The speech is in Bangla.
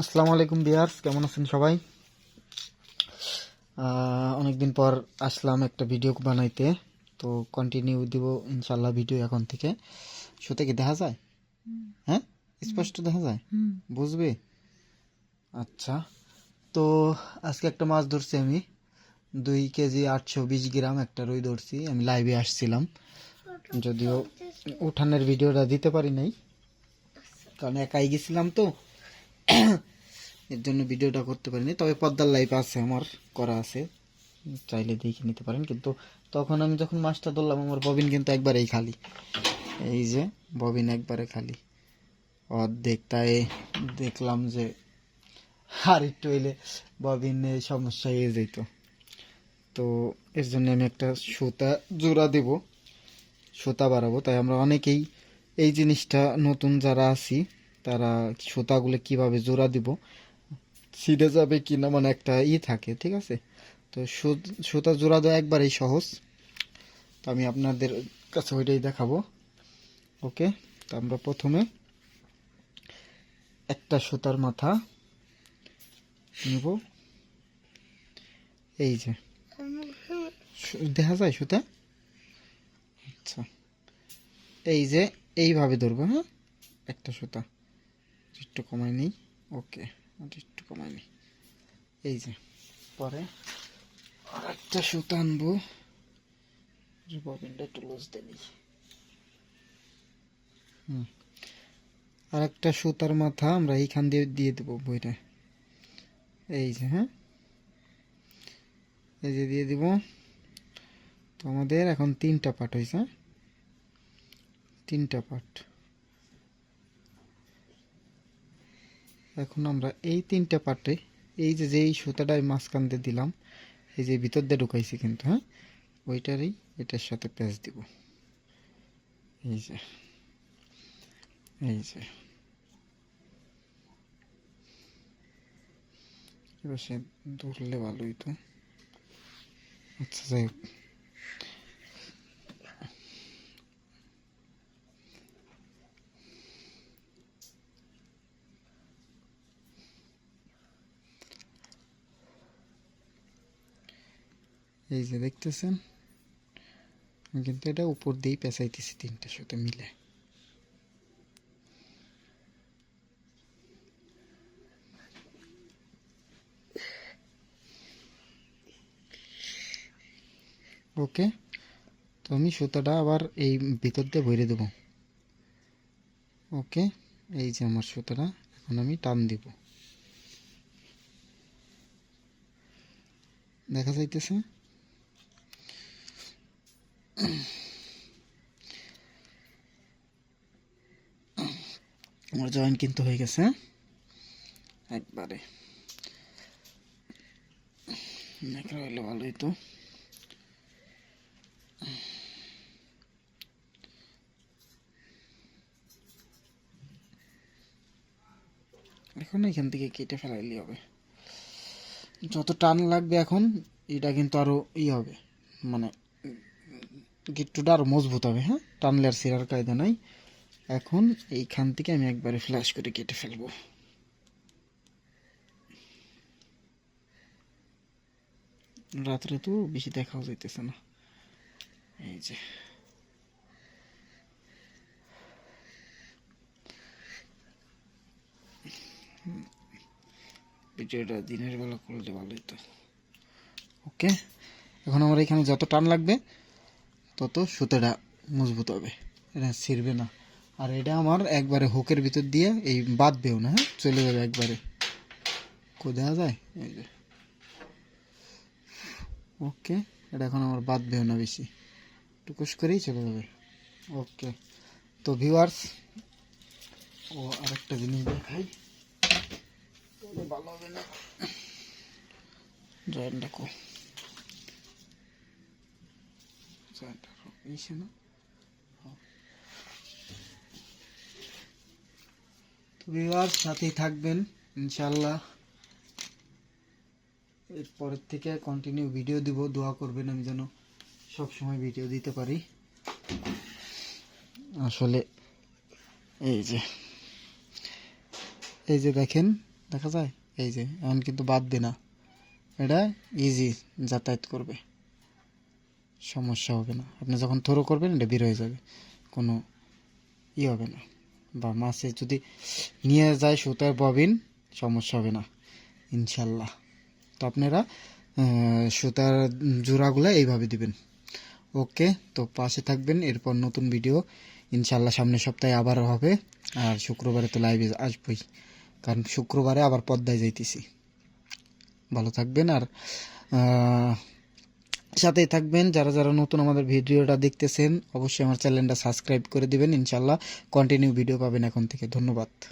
আসসালামু আলাইকুম বিয়ার্স কেমন আছেন সবাই? অনেকদিন পর আসলাম একটা ভিডিও বানাইতে, তো কন্টিনিউ দিব ইনশাল্লাহ ভিডিও এখন থেকে। শুতে কি দেখা যায়? হ্যাঁ? স্পষ্ট দেখা যায়? বুঝবে? আচ্ছা তো আজকে একটা মাছ ধরছি আমি। দুই কেজি আটশো বিশ গ্রাম একটা রুই ধরছি, আমি লাইভে আসছিলাম। যদিও উঠানের ভিডিওটা দিতে পারি নাই, কারণ একাই গেছিলাম তো। এর জন্য ভিডিওটা করতে পারিনি, তবে পদ্মার লাইভ আছে আমার, করা আছে। চাইলে দেখে নিতে পারেন, কিন্তু তখন আমি যখন মাছটা ধরলাম, আমার ববিন কিন্তু একবারেই খালি। এই যে, ববিন একবারে খালি। অর্ধেক তাই দেখলাম যে, আর একটু এলে ববিনে সমস্যা হয়ে যেত তো এর জন্য আমি একটা সুতা জোড়া দেব, সুতা বাড়াবো। তাই আমরা অনেকেই এই জিনিসটা নতুন যারা আছি তারা সুতাগুলো কীভাবে জোড়া দিব, ছিঁড়ে যাবে কি না মানে একটা ই থাকে, ঠিক আছে? তো সুতা জোড়া দেওয়া একবারেই সহজ। তো আমি আপনাদের কাছে ওইটাই দেখাবো। ওকে? তো আমরা প্রথমে একটা সুতার মাথা নিব। এই যে। দেখা যায় সুতা? আচ্ছা। এই যে এইভাবে ধরবো হ্যাঁ? একটা সুতা। একটু কমাই নিই। ওকে একটু কমাই নিই। এই যে, পরে আর একটা সুতা আনব। ববিনটা একটু লুজ দেনি হুম আর একটা সুতার মাথা আমরা এইখান দিয়ে দিয়ে দেবো বইটা। এই যে হ্যাঁ? এই যে দিয়ে দিব। তো আমাদের এখন তিনটা পার্ট হয়েছে হ্যাঁ? তিনটা পার্ট এখন আমরা এই তিনটা পার্টে এই যে যেই সুতাটা মাঝখান দিয়ে দিলাম, এই যে ভিতর দিয়ে ঢুকাইছি কিন্তু হ্যাঁ? ওইটারই এটার সাথে প্যাচ দিব। এই যে এই যে। এবার সে ধরলে ভালোই তো। আচ্ছা যাই হোক। এই যে দেখতেছেন কিন্তু এটা উপর দিয়েই পেঁচাইতেছি তিনটার সাথে মিলে। ওকে, তো আমি সুতাটা আবার এই ভিতর দিয়ে ভরে দেবো। ওকে, এই যে আমার সুতাটা, এখন আমি টান দিব। দেখা যাইতেছে? আমার জয়েন কিন্তু হয়ে গেছে হ্যাঁ? একবারে। হইলে ভালোই তো। এখন এখান থেকে কেটে ফেলাইলে হবে। যত টান লাগবে এখন, এটা কিন্তু আরও ই হবে। মানে গিট্টুটা আরও মজবুত হবে হ্যাঁ? টানলে আর সিরার কায়দা নাই। এখন এইখান থেকে আমি একবারে ফ্ল্যাশ করে কেটে ফেলব। রাত্রে তো বেশি দেখাও যাইতেছে না। এই যে। ভিডিওটা দিনের বেলা করলে ভালোই তো। ওকে? এখন আমার এখানে যত টান লাগবে, তত সুতোটা মজবুত হবে। এটা ছিঁড়বে না। আর এটা আমার একবারে হুকের ভিতর দিয়ে এই বাদ বাঁধবেও না হ্যাঁ? চলে যাবে একবারে। কো দেখা যায়? এই যে। ওকে, এটা এখন আমার বাদ বাঁধবেও না বেশি। টুকুস করেই চলে যাবে। ওকে। তো ভিউয়ার্স ও আরেকটা জিনিস দেখাই। ভালো হবে না জয়েন ডাকো জয়েন ডাকো এইসে না বিবার সাথেই থাকবেন ইনশাল্লাহ এরপরের থেকে কন্টিনিউ ভিডিও দিব, দোয়া করবেন আমি যেন সব সময় ভিডিও দিতে পারি। আসলে, এই যে এই যে দেখেন, দেখা যায়? এই যে, এখন কিন্তু বাদ বাঁধবে না। এটা ইজি যাতায়াত করবে। সমস্যা হবে না। আপনি যখন থ্রো করবেন, এটা বের হয়ে যাবে। কোনো ই হবে না। বা মাছে যদি নিয়ে যায় সুতার ববিন, সমস্যা হবে না, ইনশাল্লাহ। তো আপনারা সুতার জোড়াগুলো এইভাবে দিবেন। ওকে, তো পাশে থাকবেন, এরপর নতুন ভিডিও ইনশাল্লাহ সামনের সপ্তাহে আবার হবে, আর শুক্রবারে তো লাইভে আসবই, কারণ শুক্রবারে আবার পদ্মায় যাইতেছি। ভালো থাকবেন, আর সাথেই থাকবেন। যারা যারা নতুন আমাদের ভিডিওটা দেখতেছেন, অবশ্যই আমার চ্যানেলটা সাবস্ক্রাইব করে দিবেন। ইনশাল্লাহ কন্টিনিউ ভিডিও পাবেন এখন থেকে। ধন্যবাদ।